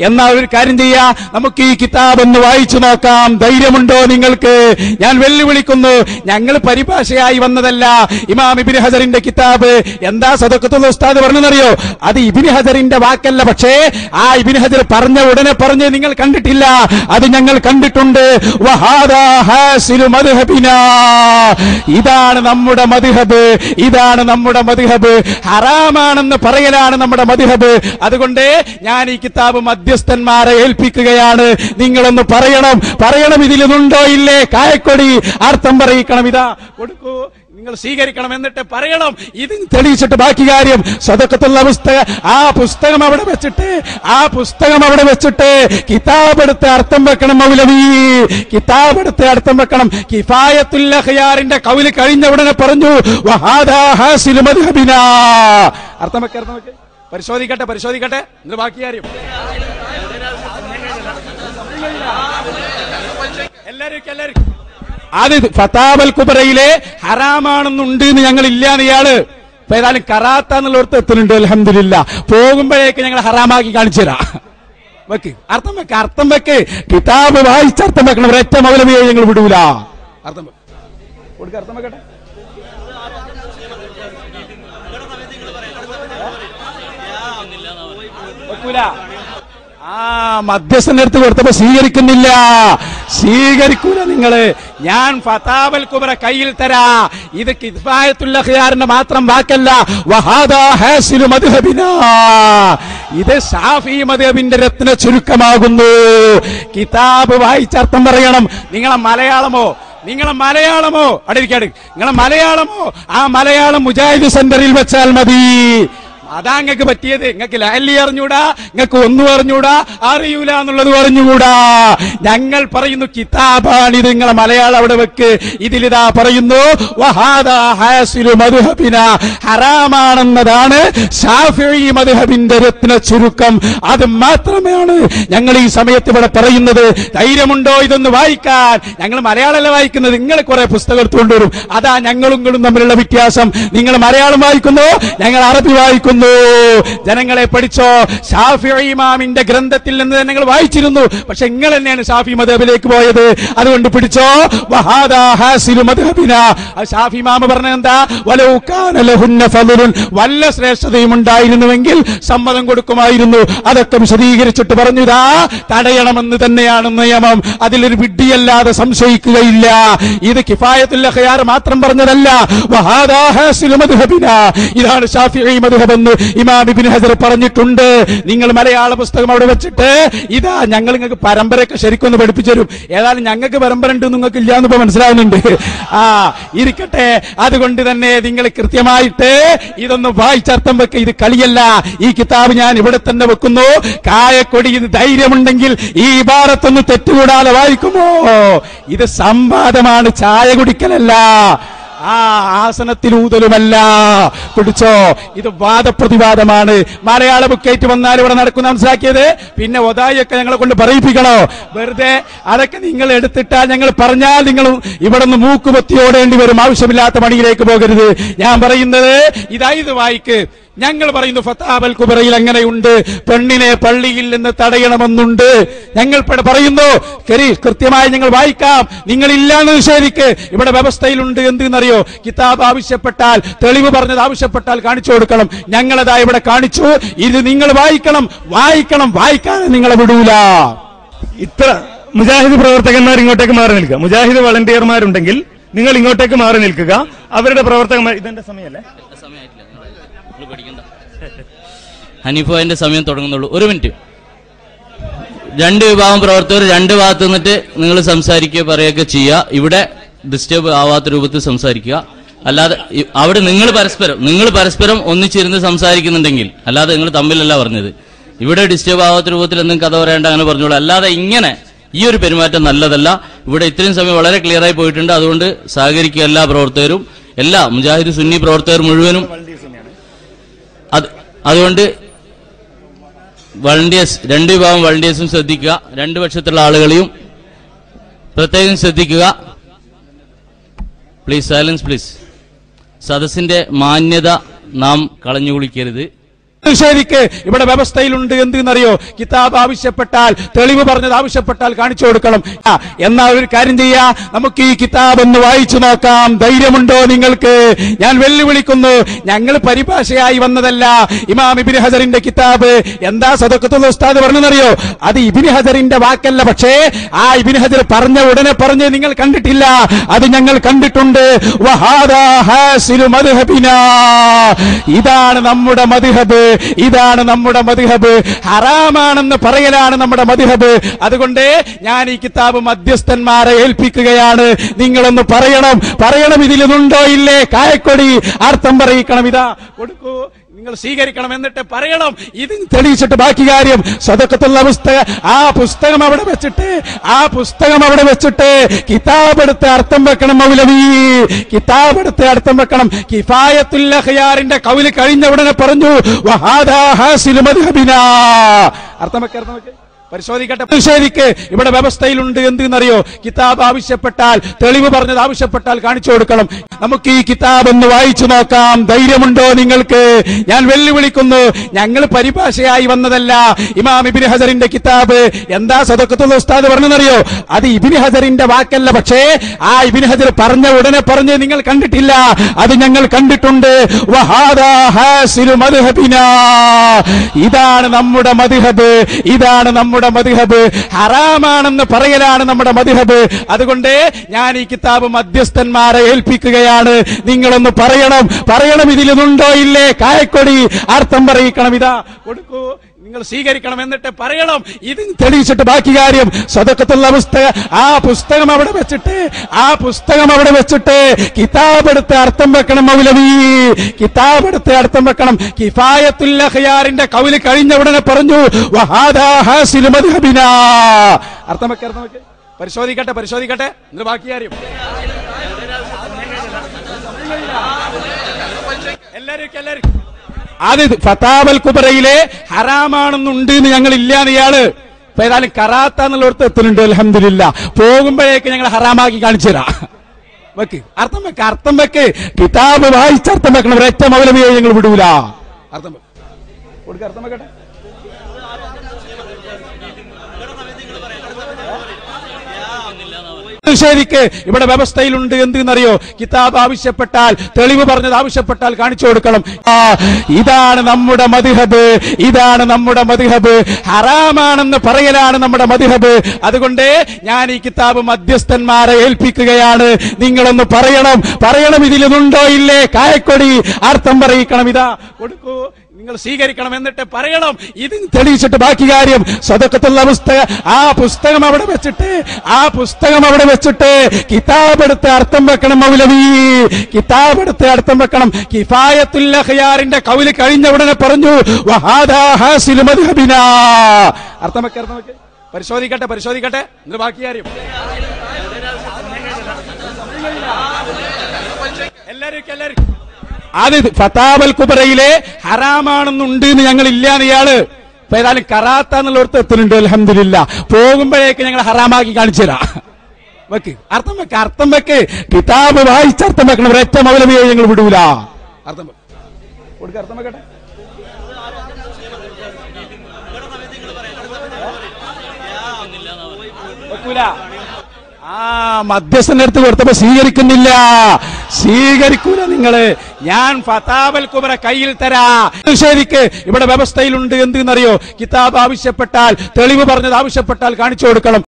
എന്നാ ഒരു കാര്യം ചെയ്യാ. നമുക്ക് ഈ കിതാബ് ഒന്ന് വായിച്ചു നോക്കാം. ധൈര്യമുണ്ടോ നിങ്ങൾക്ക്? ഞാൻ വെല്ലുവിളിക്കുന്നു. ഞങ്ങൾ പരിഭാഷയായി വന്നതല്ല. ഇമാം ഇബിൻ ഹസറിന്റെ കിതാബ്. എന്താ സദക്കത്തുള്ള ഉസ്താദ് പറഞ്ഞെന്നറിയോ അത് ഇബിൻ ഹസറിന്റെ വാക്കല്ല. പക്ഷേ ആ ഇബിൻ ഹസർ പറഞ്ഞ ഉടനെ പറഞ്ഞ് നിങ്ങൾ കണ്ടിട്ടില്ല. അത് ഞങ്ങൾ കണ്ടിട്ടുണ്ട്. ഇതാണ് നമ്മുടെ മധുഹബ് ഇതാണ് നമ്മുടെ മധുഹബ് ഹറാമാണെന്ന് പറയലാണ് നമ്മുടെ മധുഹബ് അതുകൊണ്ട് ഞാൻ ഈ കിതാബ് മധ്യസ്ഥന്മാരെ ഏൽപ്പിക്കുകയാണ്. നിങ്ങളൊന്ന് പറയണം. പറയണം ഇതിലുണ്ടോ ഇല്ലേ? കായക്കൊടി. അർത്ഥം പറയിക്കണം. ഇതാ കൊടുക്കൂ. നിങ്ങൾ സ്വീകരിക്കണം. എന്നിട്ട് പറയണം. ഇത് തെളിയിച്ചിട്ട് ബാക്കി കാര്യം. സ്വതക്കത്തുള്ള പുസ്തകം ആ പുസ്തകം അവിടെ വെച്ചിട്ട് ആ പുസ്തകം അവിടെ വെച്ചിട്ട് കിതാബ് എടുത്ത് അർത്ഥം വെക്കണം മൗലവി. കിതാബ് എടുത്ത് അർത്ഥം വെക്കണം. കിഫായത്തുല്ല ഖിയാറിന്റെ കൗൽ കഴിഞ്ഞ ഉടനെ പറഞ്ഞു അർത്ഥം വെക്ക വെക്ക. പരിശോധിക്കട്ടെ പരിശോധിക്കട്ടെ. എന്നിട്ട് ബാക്കി കാര്യം. എല്ലാവർക്കും എല്ലാവർക്കും അത് ഫതാബൽ കുബറയിലെ ഹറാമാണെന്നുണ്ട് എന്ന് ഞങ്ങൾ ഇല്ലാന്ന് ഇയാൾ ഏതായാലും കറാത്ത എന്നുള്ള ഒരു എത്തുന്നുണ്ട് അലഹമില്ല പോകുമ്പോഴേക്ക് ഞങ്ങൾ ഹറാമാക്കി കാണിച്ചു തരാം. വെക്ക്. അർത്ഥം വെക്ക് അർത്ഥം വെക്ക്. കിതാബ് വായിച്ച് അർത്ഥം വെക്കണം. ഒരൊറ്റ മൗലവിയെ ഞങ്ങൾ വിടൂല. അർത്ഥം വെക്ക്. അർത്ഥം വെക്കട്ടെ. വെക്കൂല ആ മധ്യസ്ഥന്റെ അടുത്ത് കൊടുത്തപ്പോ സ്വീകരിക്കുന്നില്ല. സ്വീകരിക്കൂല നിങ്ങൾ. ഞാൻ ഫതാബൽ കുബറ കയ്യിൽ തരാ. ഇത് കിഫായത്തുള്ളഖിയാറിന്റെ മാത്രം വാക്കല്ല. ഇത് ഷാഫി മധുഹബിന്റെ രത്ന ചുരുക്കമാകുന്നു. കിതാബ് വായിച്ചർത്ഥം പറയണം. നിങ്ങളെ മലയാളമോ? നിങ്ങളെ മലയാളമോ? അടിക്കടി നിങ്ങളെ മലയാളമോ? ആ മലയാളം മുജാഹിദ് സെന്ററിൽ വെച്ചാൽ മതി. അതാ നിങ്ങൾക്ക് പറ്റിയത്. നിങ്ങൾക്ക് ലാലി അറിഞ്ഞൂടാ നിങ്ങൾക്ക് ഒന്നും അറിഞ്ഞൂടാ അറിയൂല എന്നുള്ളത് പറഞ്ഞുകൂടാ ഞങ്ങൾ പറയുന്നു കിതാബാണ് ഇത് നിങ്ങളെ മലയാളം അവിടെ വെക്ക്. ഇതിലിതാ പറയുന്നു ഹറാമാണെന്നതാണ് ഷാഫിഈ മദ്ഹബിന്റെ രത്ന ചുരുക്കം. അത് മാത്രമാണ് ഞങ്ങൾ ഈ സമയത്ത് ഇവിടെ പറയുന്നത്. ധൈര്യമുണ്ടോ ഇതൊന്ന് വായിക്കാൻ? ഞങ്ങൾ മലയാളമല്ല വായിക്കുന്നത്? നിങ്ങൾ കുറെ പുസ്തകം എടുത്തുകൊണ്ടുവരും അതാ ഞങ്ങളും തമ്മിലുള്ള വ്യത്യാസം. നിങ്ങൾ മലയാളം വായിക്കുന്നു ഞങ്ങൾ അറബി വായിക്കുന്നു. ജനങ്ങളെ പഠിച്ചോ? ഷാഫി ഇമാമിന്റെ ഗ്രന്ഥത്തിൽ നിന്ന് തന്നെ നിങ്ങൾ വായിച്ചിരുന്നു. പക്ഷെ നിങ്ങൾ തന്നെയാണ് ഷാഫി മദബിലേക്ക് പോയത്. അതുകൊണ്ട് പിടിച്ചോ? ഷാഫി ഇമാമ പറഞ്ഞത് വല്ല ശ്രേഷ്ഠതയും ഉണ്ടായിരുന്നുവെങ്കിൽ സമ്മതം കൊടുക്കുമായിരുന്നു. അതൊക്കെ വിശദീകരിച്ചിട്ട് പറഞ്ഞു ഇതാ തടയണമെന്ന് തന്നെയാണ് നിയമം. അതിലൊരു വിഡ്ഢിയല്ലാതെ സംശയിക്കുകയില്ല. ഇത് കിഫായത്തുല്ല മാത്രം പറഞ്ഞതല്ല. ഇതാണ് ഷാഫി മദ്ഹബ് എന്ന് ഇമാം ഹജർ പറഞ്ഞിട്ടുണ്ട്. നിങ്ങൾ മലയാള പുസ്തകം അവിടെ വെച്ചിട്ട് ഇതാ ഞങ്ങൾ നിങ്ങൾക്ക് പരമ്പരയൊക്കെ ശരിക്കൊന്ന് പഠിപ്പിച്ചു തരും. ഏതായാലും ഞങ്ങൾക്ക് പരമ്പര ഉണ്ട് നിങ്ങൾക്ക് ഇല്ല എന്ന് ഇപ്പൊ മനസ്സിലാവുന്നുണ്ട്. ആ ഇരിക്കട്ടെ. അതുകൊണ്ട് തന്നെ നിങ്ങൾ കൃത്യമായിട്ട് ഇതൊന്ന് വായിച്ചർത്ഥം വെക്ക. ഇത് കളിയല്ല. ഈ കിതാബ് ഞാൻ ഇവിടെ തന്നെ വെക്കുന്നു. കായക്കൊടി ഇത് ധൈര്യമുണ്ടെങ്കിൽ ഈ ഭാരത്തൊന്ന് തെറ്റുകൂടാതെ വായിക്കുമോ? ഇത് സംവാദമാണ്. ചായ കുടിക്കലല്ല. ആ ആസനത്തിൽ ഊതലുമല്ല. പിടിച്ചോ? ഇത് വാദപ്രതിവാദമാണ്. മലയാള ബുക്കേറ്റ് വന്നാൽ ഇവിടെ നടക്കുന്ന മനസ്സിലാക്കിയത്? പിന്നെ ഒതായൊക്കെ ഞങ്ങളെ കൊണ്ട് പറയിപ്പിക്കണോ? വെറുതെ അതൊക്കെ നിങ്ങൾ എടുത്തിട്ടാൽ ഞങ്ങൾ പറഞ്ഞാൽ നിങ്ങൾ ഇവിടെ നിന്ന് മൂക്കുപത്തി ഓടേണ്ടി വരും. ആവശ്യമില്ലാത്ത പണിയിലേക്ക് പോകരുത്. ഞാൻ പറയുന്നത് ഇതായി ഇത് വായിക്ക്. ഞങ്ങൾ പറയുന്നു ഫത്താബൽ കുബറയിൽ അങ്ങനെയുണ്ട്. പെണ്ണിനെ പള്ളിയിൽ നിന്ന് തടയണമെന്നുണ്ട്. ഞങ്ങൾ പറയുന്നു കൃത്യമായി ഞങ്ങൾ വായിക്കാം. നിങ്ങൾ ഇല്ലാന്ന് നിഷേധിക്ക്. ഇവിടെ വ്യവസ്ഥയിലുണ്ട് എന്തെന്നറിയോ? കിതാബ് ആവശ്യപ്പെട്ടാൽ തെളിവ് പറഞ്ഞത് ആവശ്യപ്പെട്ടാൽ കാണിച്ചു കൊടുക്കണം. ഞങ്ങളതാ ഇവിടെ കാണിച്ചു. ഇത് നിങ്ങൾ വായിക്കണം. വായിക്കണം. വായിക്കാൻ നിങ്ങളെ വിടൂല. ഇത്ര മുജാഹിദ് പ്രവർത്തകന്മാർ ഇങ്ങോട്ടേക്ക് മാറി നിൽക്കുക. മുജാഹിദ് വളണ്ടിയർമാരുണ്ടെങ്കിൽ നിങ്ങൾ ഇങ്ങോട്ടേക്ക് മാറി നിൽക്കുക. അവരുടെ പ്രവർത്തകന്മാർ ഇതെന്റെ സമയമല്ലേ? ഹനീഫോന്റെ സമയം തുടങ്ങുന്നുള്ളൂ. ഒരു മിനിറ്റ്. രണ്ട് വിഭാഗം പ്രവർത്തകർ രണ്ട് ഭാഗത്ത് നിന്നിട്ട് നിങ്ങൾ സംസാരിക്കുക പറയുകയൊക്കെ ചെയ്യുക. ഇവിടെ ഡിസ്റ്റർബ് ആവാത്ത രൂപത്തിൽ സംസാരിക്കുക. അല്ലാതെ അവിടെ നിങ്ങൾ പരസ്പരം നിങ്ങൾ പരസ്പരം ഒന്നിച്ചിരുന്ന് സംസാരിക്കുന്നുണ്ടെങ്കിൽ അല്ലാതെ നിങ്ങൾ തമ്മിലല്ല പറഞ്ഞത്. ഇവിടെ ഡിസ്റ്റർബ് ആവാത്ത രൂപത്തിൽ എന്തെങ്കിലും കഥ പറയേണ്ട അങ്ങനെ പറഞ്ഞോളൂ. അല്ലാതെ ഇങ്ങനെ ഈ ഒരു പെരുമാറ്റം നല്ലതല്ല. ഇവിടെ ഇത്രയും സമയം വളരെ ക്ലിയർ ആയി പോയിട്ടുണ്ട്. അതുകൊണ്ട് സഹകരിക്കുക എല്ലാ പ്രവർത്തകരും എല്ലാ മുജാഹിദ് സുന്നി പ്രവർത്തകർ മുഴുവനും. അത് അതുകൊണ്ട് വളണ്ടിയേഴ്സ് രണ്ട് വിഭാഗം വളണ്ടിയേഴ്സും ശ്രദ്ധിക്കുക. രണ്ട് പക്ഷത്തുള്ള ആളുകളെയും പ്രത്യേകം ശ്രദ്ധിക്കുക. പ്ലീസ് സൈലൻസ് പ്ലീസ് സദസ്സിന്റെ മാന്യത നാം കളഞ്ഞു കുളിക്കരുത് നിഷേധിക്ക് ഇവിടെ വ്യവസ്ഥയിലുണ്ട് എന്തെന്നറിയോ? കിതാബ് ആവശ്യപ്പെട്ടാൽ തെളിവ് പറഞ്ഞത് ആവശ്യപ്പെട്ടാൽ കാണിച്ചു കൊടുക്കണം. എന്നാ ഒരു കാര്യം ചെയ്യാ? നമുക്ക് ഈ കിതാബ് ഒന്ന് വായിച്ചു നോക്കാം. ധൈര്യമുണ്ടോ നിങ്ങൾക്ക്? ഞാൻ വെല്ലുവിളിക്കുന്നു. ഞങ്ങൾ പരിഭാഷയായി വന്നതല്ല. ഇമാം ഇബിൻ ഹസറിന്റെ കിതാബ്. എന്താ സദക്കത്തുള്ള ഉസ്താദ് പറഞ്ഞെന്നറിയോ അത് ഇബിൻ ഹസറിന്റെ വാക്കല്ല. പക്ഷേ ആ ഇബിൻ ഹസർ പറഞ്ഞ ഉടനെ പറഞ്ഞ് നിങ്ങൾ കണ്ടിട്ടില്ല. അത് ഞങ്ങൾ കണ്ടിട്ടുണ്ട്. ഇതാണ് നമ്മുടെ മദ്ഹബ്. ഇതാണ് നമ്മുടെ മതിഹബ് ഹറാമാണെന്ന് പറയലാണ് നമ്മുടെ മതിഹബ് അതുകൊണ്ട് ഞാൻ ഈ കിതാബ് മധ്യസ്ഥന്മാരെ ഏൽപ്പിക്കുകയാണ്. നിങ്ങളൊന്ന് പറയണം. പറയണം ഇതിലുണ്ടോ ഇല്ലേ? കായക്കൊടി. അർത്ഥം പറയിക്കണം. ഇതാ കൊടുക്കൂ. നിങ്ങൾ സ്വീകരിക്കണം എന്നിട്ട് പറയണം. ഇത് തെളിയിച്ചിട്ട് ബാക്കി കാര്യം സ്വതക്കത്തുള്ള പുസ്തകം ആ പുസ്തകം അവിടെ വെച്ചിട്ട് ആ പുസ്തകം അവിടെ വെച്ചിട്ട് കിതാബ് എടുത്ത് അർത്ഥം വെക്കണം മൗലവി. കിതാബ് എടുത്ത് അർത്ഥം വെക്കണം. കിഫായത്തുല്ല ഖിയാറിന്റെ കവിൽ കഴിഞ്ഞ ഉടനെ പറഞ്ഞു അർത്ഥം വെക്ക അർത്ഥം വെക്ക. പരിശോധിക്കട്ടെ. പ്രതിഷേധിക്ക് ഇവിടെ വ്യവസ്ഥയിലുണ്ട് എന്തെന്നറിയോ? കിതാബ് ആവശ്യപ്പെട്ടാൽ തെളിവ് പറഞ്ഞത് ആവശ്യപ്പെട്ടാൽ കാണിച്ചു കൊടുക്കണം. നമുക്ക് ഈ കിതാബ് ഒന്ന് വായിച്ചു നോക്കാം. ധൈര്യമുണ്ടോ നിങ്ങൾക്ക്? ഞാൻ വെല്ലുവിളിക്കുന്നു. ഞങ്ങൾ പരിഭാഷയായി വന്നതല്ല. ഇമാം ഇബിൻ ഹസറിന്റെ കിതാബ്. എന്താ സദക്കത്തുള്ള ഉസ്താദ് പറഞ്ഞെന്നറിയോ അത് ഇബിൻ ഹസറിന്റെ വാക്കല്ല. പക്ഷേ ആ ഇബിൻ ഹസർ പറഞ്ഞ ഉടനെ പറഞ്ഞ് നിങ്ങൾ കണ്ടിട്ടില്ല. അത് ഞങ്ങൾ കണ്ടിട്ടുണ്ട്. ഇതാണ് നമ്മുടെ മധുഹബ് ഇതാണ് നമ്മുടെ മദ്ഹബ് ഹറാമാണെന്ന് പറയലാണ് നമ്മുടെ മതിഹബ്. അതുകൊണ്ട് ഞാൻ ഈ കിതാബ് മധ്യസ്ഥന്മാരെ ഏൽപ്പിക്കുകയാണ്. നിങ്ങളൊന്ന് പറയണം. പറയണം ഇതിലുണ്ടോ ഇല്ലേ? കായക്കൊടി. അർത്ഥം പറയിക്കണം. ഇതാ കൊടുക്കൂ. നിങ്ങൾ സ്വീകരിക്കണം എന്നിട്ട് പറയണം. ഇത് തെളിയിച്ചിട്ട് ബാക്കി കാര്യം സ്വതക്കത്തുള്ള പുസ്തകം ആ പുസ്തകം അവിടെ വെച്ചിട്ട് ആ പുസ്തകം അവിടെ വെച്ചിട്ട് കിതാബ് എടുത്ത് അർത്ഥം വെക്കണം മൗലവി. കിതാബ് എടുത്ത് അർത്ഥം വെക്കണം. കിഫായത്തുല്ല ഖിയാറിന്റെ കവിൽ കഴിഞ്ഞ ഉടനെ പറഞ്ഞു അർത്ഥം വെക്ക അർത്ഥം വെക്ക. പരിശോധിക്കട്ടെ പരിശോധിക്കട്ടെ. എന്നിട്ട് ബാക്കി കാര്യം. എല്ലാവർക്കും എല്ലാരും അത് ഫതാബൽ കുബറയിലെ ഹറാമാണെന്നുണ്ട് എന്ന് ഞങ്ങൾ ഇല്ലാന്ന് ഇയാൾ. അപ്പൊ ഏതായാലും കറാത്ത എന്നുള്ളടത്ത് എത്തുന്നുണ്ട് അലഹമില്ല പോകുമ്പോഴേക്ക് ഞങ്ങൾ ഹറാമാക്കി കാണിച്ചു തരാം. വെക്ക്. അർത്ഥം വെക്ക് അർത്ഥം വെക്ക്. കിതാബ് വായിച്ച് അർത്ഥം വെക്കണം. ഒരൊറ്റ മൗലവിയെ ഞങ്ങൾ വിടൂല. അർത്ഥം വെക്ക്. കൊടുക്ക അർത്ഥം വെക്കട്ടെ? നിഷേധിക്ക് ഇവിടെ വ്യവസ്ഥയിലുണ്ട് എന്തെന്നറിയോ? കിതാബ് ആവശ്യപ്പെട്ടാൽ തെളിവ് പറഞ്ഞത് ആവശ്യപ്പെട്ടാൽ കാണിച്ചു കൊടുക്കണം. ഇതാണ് നമ്മുടെ മതിഹബ് ഇതാണ് നമ്മുടെ മതിഹബ് ഹറാമാണെന്ന് പറയലാണ് നമ്മുടെ മതിഹബ് അതുകൊണ്ട് ഞാൻ ഈ കിതാബ് മധ്യസ്ഥന്മാരെ ഏൽപ്പിക്കുകയാണ്. നിങ്ങളൊന്ന് പറയണം. പറയണം ഇതിലുണ്ടോ ഇല്ലേ? കായക്കൊടി. അർത്ഥം പറയിക്കണം. ഇതാ കൊടുക്കൂ. നിങ്ങൾ സ്വീകരിക്കണം എന്നിട്ട് പറയണം. ഇത് തെളിയിച്ചിട്ട് ബാക്കി കാര്യം സ്വതക്കത്തുള്ള പുസ്തകം ആ പുസ്തകം അവിടെ വെച്ചിട്ട് ആ പുസ്തകം അവിടെ വെച്ചിട്ട് കിതാബ് എടുത്ത് അർത്ഥം വെക്കണം മൗലവി. കിതാബ് എടുത്ത് അർത്ഥം വെക്കണം. കിഫായത്തുല്ല ഖിയാറിന്റെ കവിൽ കഴിഞ്ഞ ഉടനെ പറഞ്ഞു അർത്ഥം വെക്ക അർത്ഥം പരിശോധിക്കട്ടെ പരിശോധിക്കട്ടെ. എന്നിട്ട് ബാക്കി കാര്യം. എല്ലാവർക്കും എല്ലാരും അത് ഫതാബൽ കുബറയിലെ ഹറാമാണെന്നുണ്ട് എന്ന് ഞങ്ങൾ ഇല്ലാന്ന് ഇയാൾ ഇപ്പൊ ഏതായാലും കറാത്ത എന്നുള്ളടത്ത് എത്തുന്നുണ്ട് അലഹമില്ല പോകുമ്പോഴേക്ക് ഞങ്ങൾ ഹറാമാക്കി കാണിച്ചു തരാം. വെക്ക്. അർത്ഥം വെക്ക് അർത്ഥം വെക്ക്. കിതാബ് വായിച്ച് അർത്ഥം വെക്കണം. ഒരൊറ്റ മൗലവിയെ ഞങ്ങൾ വിടൂല. അർത്ഥം കൊടുക്ക അർത്ഥം വെക്കട്ടെ. വെക്കൂല. ആ മധ്യസ്ഥന്റെ അടുത്ത് കൊടുത്തപ്പോ സ്വീകരിക്കുന്നില്ല. സ്വീകരിക്കൂല നിങ്ങൾ. ഞാൻ ഫതാബൽ കുബറ കയ്യിൽ തരാ. നിഷേധിക്ക് ഇവിടെ വ്യവസ്ഥയിലുണ്ട് എന്തെന്നറിയോ കിതാബ് ആവശ്യപ്പെട്ടാൽ തെളിവ് പറഞ്ഞത് ആവശ്യപ്പെട്ടാൽ കാണിച്ചു കൊടുക്കണം.